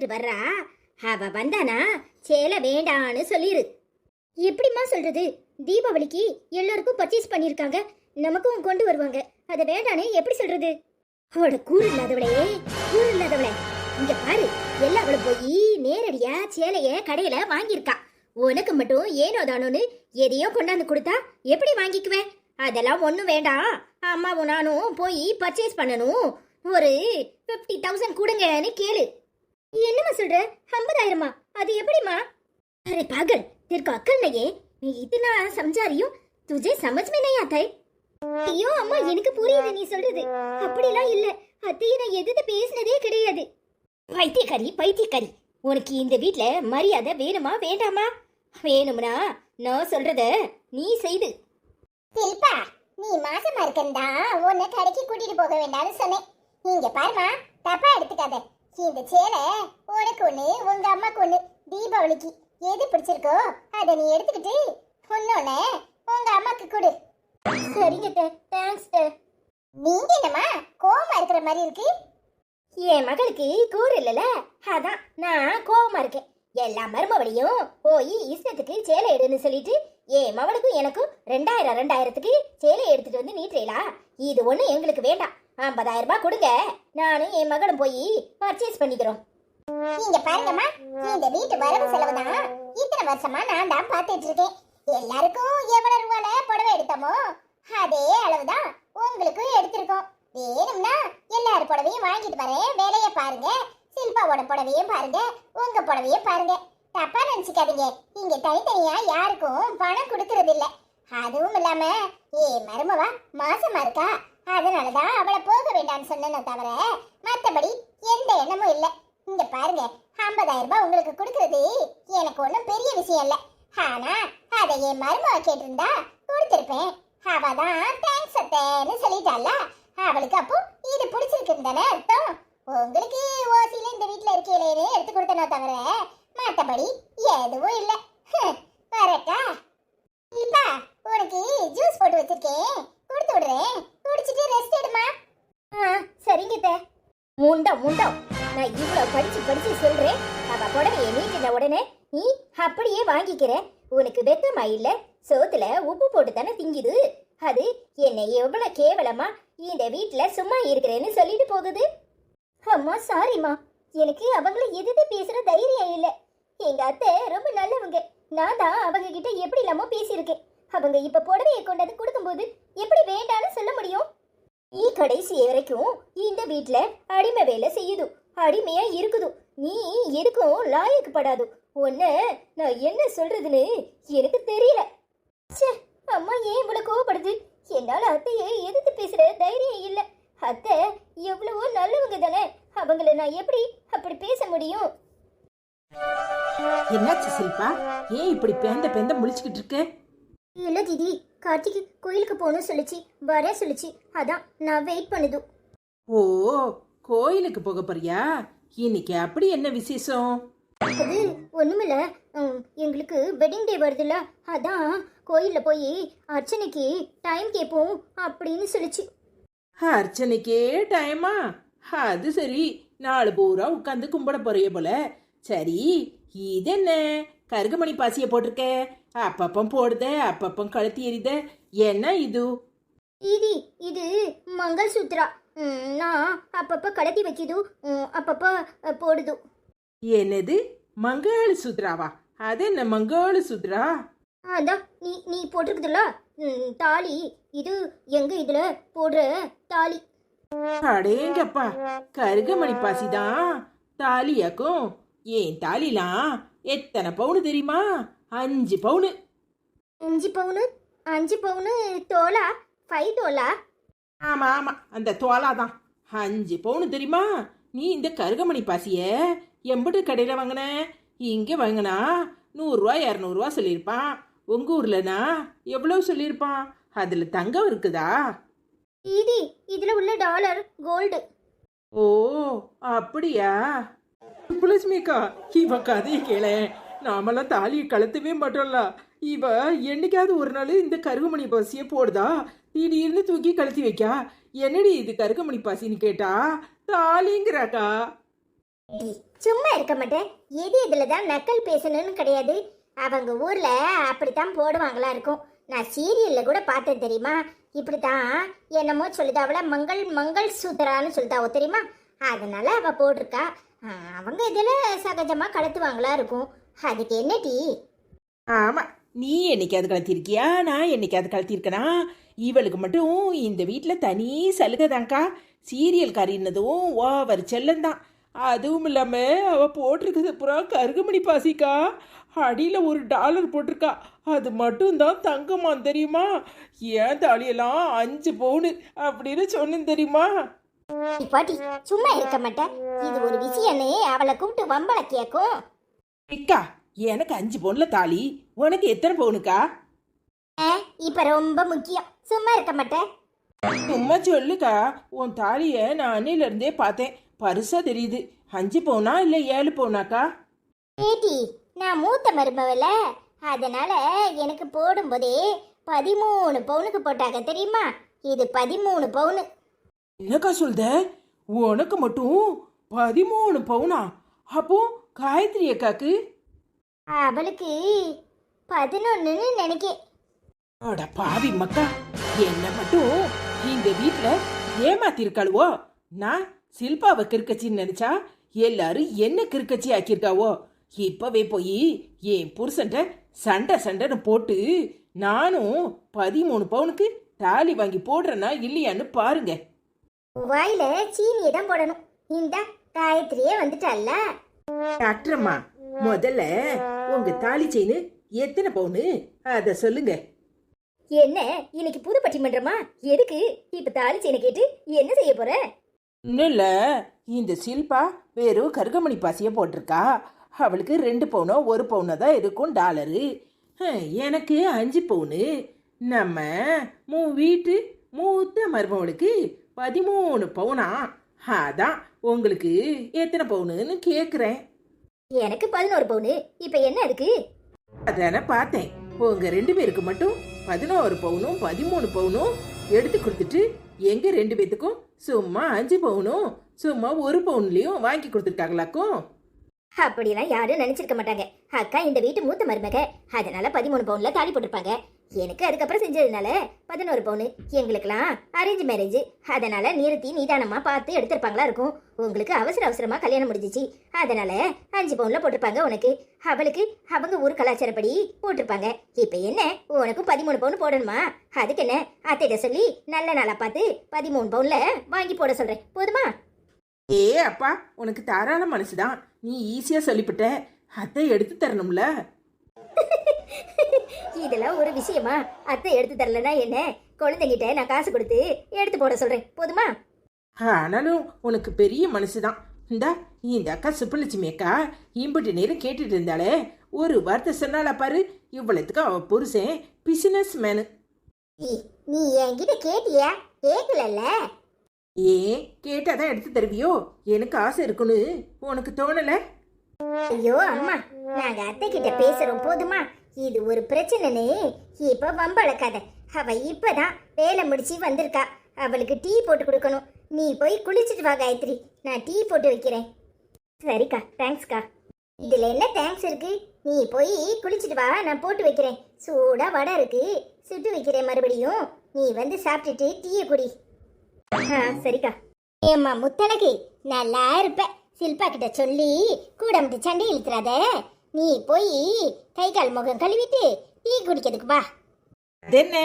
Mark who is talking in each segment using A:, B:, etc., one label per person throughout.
A: எடுத்துட்டு வர்றா. அவ வந்தானா? சேலை வேண்டான்னு சொல்லிரு. எப்படிம்மா சொல்றது? தீபாவளிக்கு எல்லாருக்கும் பர்ச்சேஸ் பண்ணியிருக்காங்க. நமக்கும் கொண்டு வருவாங்க. அதை வேண்டானே எப்படி சொல்றது? அவளோட கூறு இல்லாதவளே கூறு இல்லாதவளே. இங்க பாரு எல்லாவளும் போய் நேரடியா சேலைய கடையில வாங்கியிருக்கா. உனக்கு மட்டும் ஏனோ தானோன்னு எதையோ கொண்டாந்து கொடுத்தா எப்படி வாங்கிக்குவேன்? அதெல்லாம் ஒன்றும் வேண்டாம். அம்மாவும் நானும் போய் பர்ச்சேஸ் பண்ணணும். ஒரு ஃபிஃப்டி தௌசண்ட் கொடுங்கன்னு கேளு. என்னம்மா சொல்ற ஐம்பதாயிரமா அது எப்படிம்மா अरे पागल तेरे को अक्ल नहीं है मैं इतना समझा रही हूँ तुझे समझ में नहीं आता है ஐயோ அம்மா எனக்கு புரியுது நீ சொல்றது அப்படிலாம் இல்ல அத்தையை நான் எதிர்த்து பேசினதே கிடையாது பைத்தியக்காரி பைத்தியக்காரி உனக்கு இந்த வீட்ல மரியாதை வேணுமா வேண்டாமா வேணும்னா நான் சொல்றத நீ செய்து
B: சில்பா நீ மாசமா இருக்கந்தா உன்னை கடைக்கு கூட்டிட்டு போக வேண்டாம்னு சொன்னேன் இங்க பாருமா தப்பா எடுத்துக்காத இந்த சேலை உனக்கு ஒண்ணு உங்க அம்மாக்கு ஒண்ணு தீபாவளிக்கு எது பிடிச்சிருக்கோ அதை நீ எடுத்துக்கிட்டு ஒன்னொன்னு உங்க அம்மாக்கு கொடு.
A: சரிங்க தேங்க்ஸ்
B: நீங்க என்னம்மா கோவமா இருக்கிற மாதிரி இருக்கு?
A: என் மகளுக்கு கூறு இல்லல அதான் நான் கோவமா இருக்கேன். எல்லா மருமவளையும் போய் இஷ்டத்துக்கு சேலை எடுன்னு சொல்லிட்டு என் மவனுக்கும் எனக்கும் ரெண்டாயிரம் ரெண்டாயிரத்துக்கு சேலை எடுத்துட்டு வந்து நீட்டுறீங்களா இது ஒண்ணு எங்களுக்கு வேண்டாம். ஐம்பதாயிரம் ரூபாய் கொடுங்க. நானும் என் மகனும் போய் பர்ச்சேஸ் பண்ணிக்கிறோம்.
B: நீங்க பாருங்கம்மா இந்த வீட்டு வரவு செலவு தான். இத்தனை வருஷமா நான் தான் பார்த்துட்டு இருக்கேன். எல்லாருக்கும் எவ்வளவு ரூபால புடவை எடுத்தோமோ அதே அளவுதான் உங்களுக்கும் எடுத்திருக்கோம். வேணும்னா எல்லார் புடவையும் வாங்கிட்டு வரேன் வேலையை பாருங்க. சில்பாவோட புடவையும் பாருங்க. உங்க புடவையும் பாருங்க. தப்பா நினைச்சுக்காதீங்க. இங்க தனித்தனியா யாருக்கும் பணம் கொடுக்கறது இல்ல அதுவும் இல்லாம ஏ மருமவா மாசமா இருக்கா? அதனாலதான் அவளை போக வேண்டாம்னு சொன்னேன் தவிர மற்றபடி எந்த எண்ணமும் இல்லை. இங்க பாருங்க 50000 ரூபாய் உங்களுக்கு கொடுக்கறது எனக்கு ஒன்றும் பெரிய விஷயம் இல்லை. ஆனா அதை என் மருமக கேட்டிருந்தா கொடுத்துருப்பேன். அவ தான் தேங்க்ஸ் அத்தேன்னு சொல்லிட்டால அவளுக்கு அப்போ இது பிடிச்சிருக்குன்னு தானே அர்த்தம்? உங்களுக்கு ஓசியில இந்த வீட்டில் இருக்கையிலேயே எடுத்து கொடுத்தனோ தவிர மற்றபடி எதுவும் இல்லை. வரட்டா. இப்பா உனக்கு ஜூஸ் போட்டு வச்சிருக்கேன்.
A: முண்டம் நான் இவ்வளவு படிச்சு படிச்சு சொல்றேன். அவ புடவையை நீட்டின உடனே நீ அப்படியே வாங்கிக்கிற. உனக்கு வெக்கமா இல்ல? சோத்துல உப்பு போட்டு தானே திங்குது? அது என்னை எவ்வளவு கேவலமா இந்த வீட்டுல சும்மா இருக்கிறேன்னு சொல்லிட்டு போகுது. அம்மா சாரிம்மா எனக்கு அவங்கள எதிர்த்து பேசுற தைரியம் இல்ல. எங்க அத்தை ரொம்ப நல்லவங்க. நான் தான் அவங்க கிட்ட எப்படி இல்லாம பேசியிருக்கேன். அவங்க இப்ப புடவையை கொண்டாந்து கொடுக்கும்போது எப்படி வேண்டான்னு சொல்ல முடியும்? நீ கடைசி வரைக்கும் இந்த வீட்ல அடிமை வேலை செய்யுது. அடிமையா இருக்குது. நீ எதுக்கும் லாயக்கப்படாது உன்ன நான் என்ன சொல்றதுன்னு எனக்கு தெரியல. ச்சே அம்மா ஏன் இவ்வளவு கோவப்படுது? என்னால அத்தையை எதிர்த்து பேசுற தைரியம் இல்ல. அத்தை எவ்வளவோ நல்லவங்க தானே. அவங்கள நான் எப்படி அப்படி பேச முடியும்?
C: என்னாச்சு சில்பா? ஏன் இப்படி பேந்த பேந்த முழிச்சுக்கிட்டு இருக்க?
A: இல்ல தீதி. கார்த்திக் கோயிலுக்கு போகணும் சொல்லுச்சு வர சொல்லுச்சு. அதான் நான் வெயிட் பண்ணுது.
C: ஓ கோயிலுக்கு போக போறியா? இன்னைக்கு அப்படி என்ன விசேஷம்?
A: அது ஒண்ணுமில்ல. எங்களுக்கு வெட்டிங் டே வருதுல்ல அதான் கோயில்ல போய் அர்ச்சனைக்கு டைம் கேட்போம் அப்படின்னு சொல்லுச்சு.
C: அர்ச்சனைக்கே டைமா அது சரி நாலு பூரா உட்காந்து கும்பிட போறிய போல. சரி இது என்ன? கருகமணி பாசிய போட்டிருக்க? அப்பப்பம் போடுத அப்பப்பம் கழுத்தி எறித. என்ன இது?
A: இது சூத்ரா ம், நான் வைக்கிது. ம், அப்பப்ப அ, போடுது.
C: என்னது? மங்கள சுத்ராவா அது என்ன மங்கள சுத்ரா
A: அதான் நீ நீ போட்டிருக்குதுல்ல? ம், தாலி. இது எங்க இதுல போடுற தாலி?
C: அடேங்கப்பா கருகமணி பாசிதான். தாலியாக்கும். ஏன் தாலிலாம் எத்தனை பவுனு தெரியுமா? அஞ்சு பவுனு.
A: அஞ்சு பவுனு? அஞ்சு பவுனு தோலா? ஃபைவ் தோலா?
C: ஆமா ஆமா. அந்த தோலா தான் அஞ்சு பவுனு தெரியுமா? நீ இந்த கருகமணி பாசிய எம்பிட்டு கடையில் வாங்கின? இங்கே வாங்கினா நூறுரூவா இரநூறுவா சொல்லியிருப்பான். உங்கள் ஊர்லனா எவ்வளோ சொல்லியிருப்பான்? அதில் தங்கம் இருக்குதா?
A: இது இதுல உள்ள டாலர் கோல்டு
C: ஓ அப்படியா? புலட்சுமிக்கா இவ கதையை கேள. நாமெல்லாம் தாலியை கலத்தவே மாட்டோம்ல. இவ என்னைக்காவது ஒரு நாள் இந்த கருகமணி பாசியை போடுதா? திடீர்னு தூக்கி கழுத்தி வைக்கா. என்னடி இது கருகமணி பாசின்னு கேட்டா? தாலிங்கிறாக்கா.
A: சும்மா இருக்க மாட்டேன். எது இதில் தான் நக்கல் பேசணும்னு கிடையாது. அவங்க ஊர்ல அப்படித்தான் போடுவாங்களா இருக்கும். நான் சீரியல்ல கூட பார்த்தேன் தெரியுமா? இப்படித்தான் என்னமோ சொல்லுதா அவள மங்கள் மங்கள் சூத்திரான்னு சொல்லிட்டாவோ தெரியுமா? அதனால அவ போட்டிருக்கா. அவங்க இதில் சகஜமாக கலத்துவாங்களா இருக்கும். அதுக்கு என்ன டீ?
C: ஆமா நீ என்னைக்காவது கலத்திருக்கியா? நான் என்னைக்காவது கலத்திருக்கனா? இவளுக்கு மட்டும் இந்த வீட்டில் தனி சலுகைதான்க்கா சீரியல் கறினதும் ஓவர் செல்லந்தான். அதுவும் இல்லாமல் அவள் போட்டிருக்கிறது பூரா கருகுமணி பாசிக்கா. அடியில் ஒரு டாலர் போட்டிருக்கா. அது மட்டும்தான் தங்கமான் தெரியுமா? ஏன் தாலியெல்லாம் அஞ்சு பவுனு அப்படின்னு சொன்னேன் தெரியுமா?
A: பாட்டி சும்மா இருக்க மாட்டேன் இது ஒரு விஷயம்னு அவளை கூப்பிட்டு வம்பளை கேட்கும்
C: அக்கா எனக்கு அஞ்சு பவுனில் தாலி. உனக்கு எத்தனை பவுனுக்கா
A: ஆ, இப்ப ரொம்ப முக்கியம். சும்மா இருக்க மாட்டேன்.
C: சும்மா சொல்லுக்கா உன் தாலியை நான் அன்னையிலேருந்தே பார்த்தேன். பருசாக தெரியுது. அஞ்சு பவுனா இல்லை ஏழு பவுனாக்கா
A: ஏட்டி நான் மூத்த மருமவல அதனால எனக்கு போடும்போதே பதிமூணு பவுனுக்கு போட்டாங்க தெரியுமா? இது பதிமூணு பவுனு.
C: என்னக்கா சொல்த உனக்கு மட்டும் பதிமூணு பவுனா? அப்போ காயத்ரி அக்காக்கு?
A: அவளுக்கு பதினொன்னுன்னு நினைக்கேன்.
C: அட பாவி மக்கா என்ன மட்டும் இந்த வீட்டில் ஏமாத்திருக்காளுவோ? நான் சில்பாவை கிறுக்கச்சின்னு நினைச்சா எல்லாரும் என்ன கிறுக்கச்சி ஆக்கியிருக்காவோ? இப்பவே போய் என் புருஷன்ட்ட சண்டை சண்டைன்னு போட்டு நானும் பதிமூணு பவுனுக்கு தாலி வாங்கி போடுறேனா இல்லையான்னு பாருங்க.
A: வாயில சீனியை தான் போடணும். இந்த காயத்ரியே வந்துட்டால
C: டாக்டர் அம்மா முதல்ல உங்க தாலி செயின் எத்தனை பவுனு? அத சொல்லுங்க.
D: என்ன? இன்னைக்கு புது பட்டிமன்றமா? எதுக்கு? இப்ப தாலி செயினை கேட்டு என்ன செய்ய போற?
C: இன்னும் இல்ல இந்த சில்பா வெறும் கருகமணி பாசியை போட்டிருக்கா. அவளுக்கு ரெண்டு பவுனோ ஒரு பவுனோ தான் இருக்கும் டாலரு. எனக்கு அஞ்சு பவுனு. நம்ம மூ வீட்டு மூத்த மருமவளுக்கு பதிமூணு பவுனா? அதான் உங்களுக்கு எத்தனை பவுனுன்னு கேட்குறேன்
D: எனக்கு பதினோரு பவுனு. இப்ப என்ன அதுக்கு?
C: அதானே பார்த்தேன். உங்க ரெண்டு பேருக்கு மட்டும் பதினோரு பவுனும் பதிமூணு பவுனும் எடுத்து கொடுத்துட்டு எங்க ரெண்டு பேத்துக்கும் சும்மா அஞ்சு பவுனும் சும்மா ஒரு பவுன்லயும் வாங்கி கொடுத்துருக்காங்களாக்கும்?
D: அப்படிலாம் யாரும் நினைச்சிருக்க மாட்டாங்க. அக்கா இந்த வீட்டு மூத்த மருமக. அதனால பதிமூணு பவுன்ல தாலி போட்டிருப்பாங்க. எனக்கு அதுக்கப்புறம் செஞ்சதுனால பதினோரு பவுனு. எங்களுக்கெல்லாம் அரேஞ்ச் மேரேஜ் அதனால நிறுத்தி நிதானமா பார்த்து எடுத்திருப்பாங்களா இருக்கும். உங்களுக்கு அவசர அவசரமா கல்யாணம் முடிஞ்சிச்சு. அதனால அஞ்சு பவுன்ல போட்டிருப்பாங்க உனக்கு. அவளுக்கு அவங்க ஊர் கலாச்சாரப்படி போட்டிருப்பாங்க. இப்ப என்ன? உனக்கும் பதிமூணு பவுன் போடணுமா? அதுக்கு என்ன? அத்தைகிட்ட சொல்லி நல்ல நாளா பார்த்து பதிமூணு பவுன்ல வாங்கி போட சொல்றேன். போதுமா?
C: ஏ அப்பா உனக்கு தாராள மனசுதான். நீ ஈஸியா சொல்லிவிட்ட அத்தை எடுத்து தரணும்ல?
D: இதெல்லாம் ஒரு விஷயமா? அத்தை எடுத்து தரலனா என்ன? குழந்தைகிட்ட நான் காசு கொடுத்து எடுத்து போட சொல்றேன். போதுமா?
C: ஆனாலும் உனக்கு பெரிய மனசுதான். இந்தா இந்த அக்கா சுப்பலட்சுமி அக்கா இம்புட்டு நேரம் கேட்டுட்டு இருந்தாலே ஒரு வார்த்தை சொன்னாலா பாரு. இவ்வளவுக்கு அவ புருஷன் பிசினஸ் மேனு
A: நீ- நீ என்கிட்ட கேட்டியா? கேட்கலல்ல
C: ஏன் கேட்டாதான் எடுத்து தருவியோ? எனக்கு ஆசை இருக்குன்னு. உனக்கு தோணல?
A: ஐயோ அம்மா நாங்க அத்தை கிட்ட பேசுறோம் போதுமா? இது ஒரு பிரச்சனைனே. இப்ப வம்பளக்காத அவ இப்பதான் வேலை முடிச்சு வந்திருக்கா. அவளுக்கு டீ போட்டு கொடுக்கணும். நீ போய் குளிச்சிட்டு வா காயத்ரி. நான் டீ போட்டு வைக்கிறேன்.
D: சரிக்கா தேங்க்ஸ்க்கா.
A: இதுல என்ன தேங்க்ஸ் இருக்கு? நீ போய் குளிச்சிட்டு வா நான் போட்டு வைக்கிறேன். சூடா வடை இருக்கு. சுட்டு வைக்கிறேன் மறுபடியும். நீ வந்து சாப்பிட்டுட்டு டீயை குடி.
D: சரிக்கா.
A: ஏம்மா முத்தழகு நல்லா இருப்ப. சில்பா கிட்ட சொல்லி கூட மட்டும் சண்டை இழுத்துறாத. நீ போய் கை கால் முகம் கழுவிட்டு டீ குடிக்கிறதுக்கு வா.
C: அதென்ன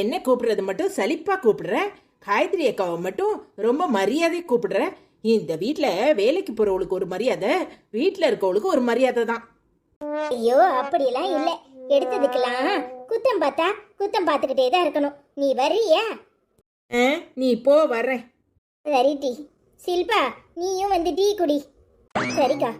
C: என்ன? கூப்பிடுறது மட்டும் சலிப்பா கூப்பிடுற? காயத்ரி அக்காவை மட்டும் ரொம்ப மரியாதை கூப்பிடுற? இந்த வீட்டில் வேலைக்கு போகிறவளுக்கு ஒரு மரியாதை வீட்டில் இருக்கவளுக்கு ஒரு மரியாதை தான்.
A: ஐயோ அப்படியெல்லாம் இல்லை. எடுத்ததுக்கெல்லாம் குத்தம் பார்த்தா குத்தம் பார்த்துக்கிட்டே தான் இருக்கணும். நீ வர்றியா?
C: ஆ, நீ போ வர்றேன்.
A: சரி டீ. சில்பா நீயும் வந்து டீ குடி. சரிக்கா.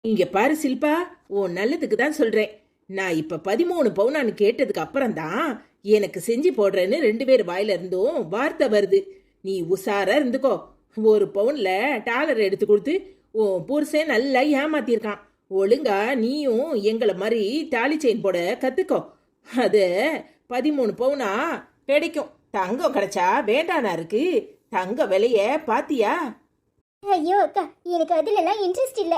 C: இங்க பாரு சில்பா உன் நல்லதுக்கு தான் சொல்றேன். நான் இப்ப பதிமூணு பவுனான்னு கேட்டதுக்கு அப்புறம் தான் எனக்கு செஞ்சு போடுறேன்னு ரெண்டு பேர் வாயில இருந்தும் வார்த்தை வருது. நீ உஷாரா இருந்துக்கோ. ஒரு பவுன்ல டாலர் எடுத்து கொடுத்து உன் புருஷன் நல்லா ஏமாத்திருக்கான் ஒழுங்கா நீயும் எங்களை மாதிரி தாலி செயின் போட கத்துக்கோ. அது பதிமூணு பவுனா கிடைக்கும். தங்கம் கிடைச்சா வேண்டானா இருக்கு? தங்க விலைய பாத்தியா?
A: ஐயோ அக்கா எனக்கு அதுலலாம் இன்ட்ரெஸ்ட் இல்ல.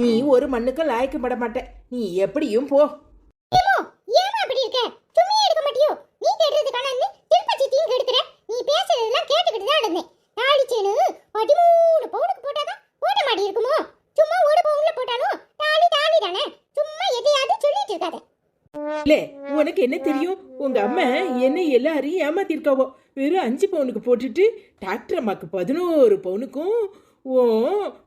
C: நீ ஒரு மண்ணுக்கும் லாய்க்கப்பட மாட்ட. நீ எப்படியும் போ.
B: ஏமா ஏமா அப்படி இருக்க? சும்மா எடுக்க மாட்டியோ? நீ கேட்டதுக்கான நீ திருப்பச்சி தீங்கு எடுக்கிற நீ பேசுறதெல்லாம் கேட்டுக்கிட்டு தான் இருந்தேன் தாலி செயின் பதிமூணு பவுனுக்கு போட்டாதான் ஓட்ட மாட்டி இருக்குமோ? சும்மா ஒரு பவுன்ல போட்டாலும் தாலி தாலி தானே? சும்மா எதையாவது சொல்லிட்டு இருக்காத.
C: இல்ல உனக்கு என்ன தெரியும்? உங்க அம்மா என்ன எல்லாரையும் ஏமாத்திருக்காவோ. வெறும் அஞ்சு பவுனுக்கு போட்டுட்டு டாக்டர் அம்மாக்கு பதினோரு பவுனுக்கும் ஓ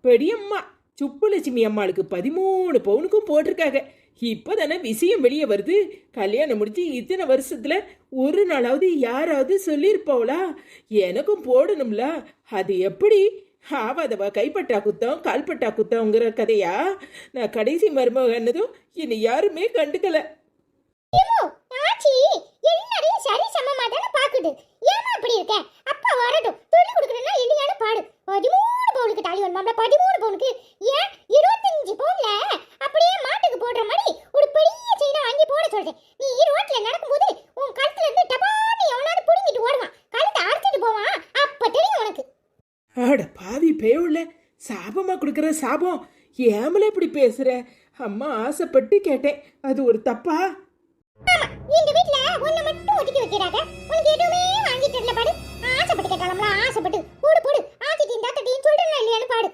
C: பெரியம்மா சுப்புலட்சுமி அம்மாளுக்கு பதிமூணு பவுனுக்கும் போட்டிருக்காங்க. இப்போதானே விஷயம் வெளியே வருது. கல்யாணம் முடிச்சு இத்தனை வருஷத்துல ஒரு நாளாவது யாராவது சொல்லியிருப்பாவளா எனக்கும் போடணும்ல. அது எப்படி? ஆவாதவா கைப்பட்டா குத்தம் கால்பட்டா குத்தம்ங்கிற கதையா? நான் கடைசி மருமகன்னதும் என்னை யாருமே கண்டுக்கலை. அட பாவி பேவுல. சாபமா கொடுக்குற சாபம். ஏமல இப்படி பேசுற? அம்மா ஆசைப்பட்டு கேட்டேன். அது ஒரு தப்பா?
B: இந்த வீட்ல உன்னை மட்டும் ஒதுக்கி வைக்கிறாங்க. உனக்கு எதுவுமே வாங்கி தரல பாடு ஆசைப்பட்டு கேட்டாலும்ல ஆசைப்பட்டு. போடு போடு. ஆச்சிட்டு இந்த தட்டியும் சொல்றேன் இல்லையானு பாடு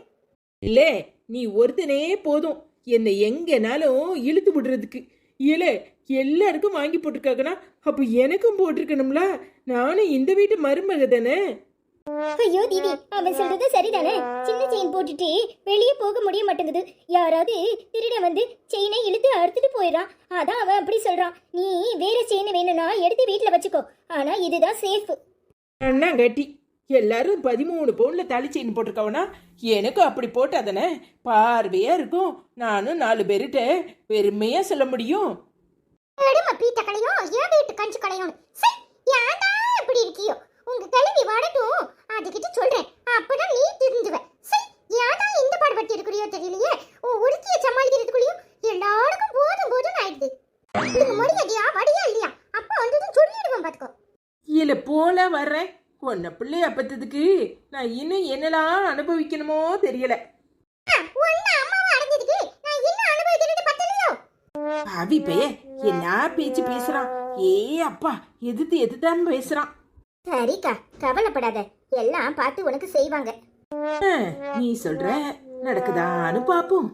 C: இல்லே நீ ஒருத்தனே போதும். என்னை எங்கனாலும் இழுத்து விடுறதுக்கு. இல்ல எல்லாருக்கும் வாங்கி போட்டிருக்காங்கன்னா அப்போ எனக்கும் போட்டிருக்கணும்ல. நானும் இந்த வீட்டு மருமக தானே.
A: ஐயோ தீதி அவன் சொல்றது சரிதானே? சின்ன செயின் போட்டுட்டு வெளியே போக முடிய மாட்டேங்குது. யாராவது திருட வந்து செயினை இழுத்து அறுத்துட்டு போயிடறான். அதான் அவன் அப்படி சொல்றான். நீ வேற செயின் வேணும்னா எடுத்து வீட்ல வச்சுக்கோ. ஆனா இதுதான் சேஃப்
C: அண்ணாங்கட்டி எல்லாரும் பதிமூணு பவுன்ல தாலி செயின் போட்டிருக்கவனா? எனக்கும் அப்படி போட்டாதானே பார்வையா இருக்கும். நானும் நாலு பேர்கிட்ட பெருமையா சொல்ல முடியும்.
B: கலையும் என் வீட்டு கஞ்சி கலையும் சை ஏன்டா இப்படி இருக்கியோ? உங்க கல்வி வரட்டும். அதுகிட்ட சொல்றேன். அப்பதான் நீ தெரிஞ்சுவ சை ஏன்டா இந்த பாடுபட்டு இருக்கிறியோ தெரியலையே? உன் ஒடுக்கிய சமாளிக்கிறதுக்குள்ளயும் எல்லாருக்கும் போதும் போதும் ஆயிடுது. இதுக்கு மரியாதையா வடியா இல்லையா? அப்பா வந்ததும் சொல்லிடுவேன் பாத்துக்கோ.
C: இல்ல போல வர்றேன் உன்னை பிள்ளைய அப்பத்ததுக்கு நான் இன்னும் என்னெல்லாம் அனுபவிக்கணுமோ தெரியல. பாவி பைய என்ன பேச்சு பேசுறான். ஏ அப்பா எதிர்த்து எதிர்த்தான் பேசுறான்.
A: சரிக்கா கவலைப்படாத. எல்லாம் பார்த்து உனக்கு செய்வாங்க.
C: நீ சொல்ற நடக்குதான்னு பாப்போம்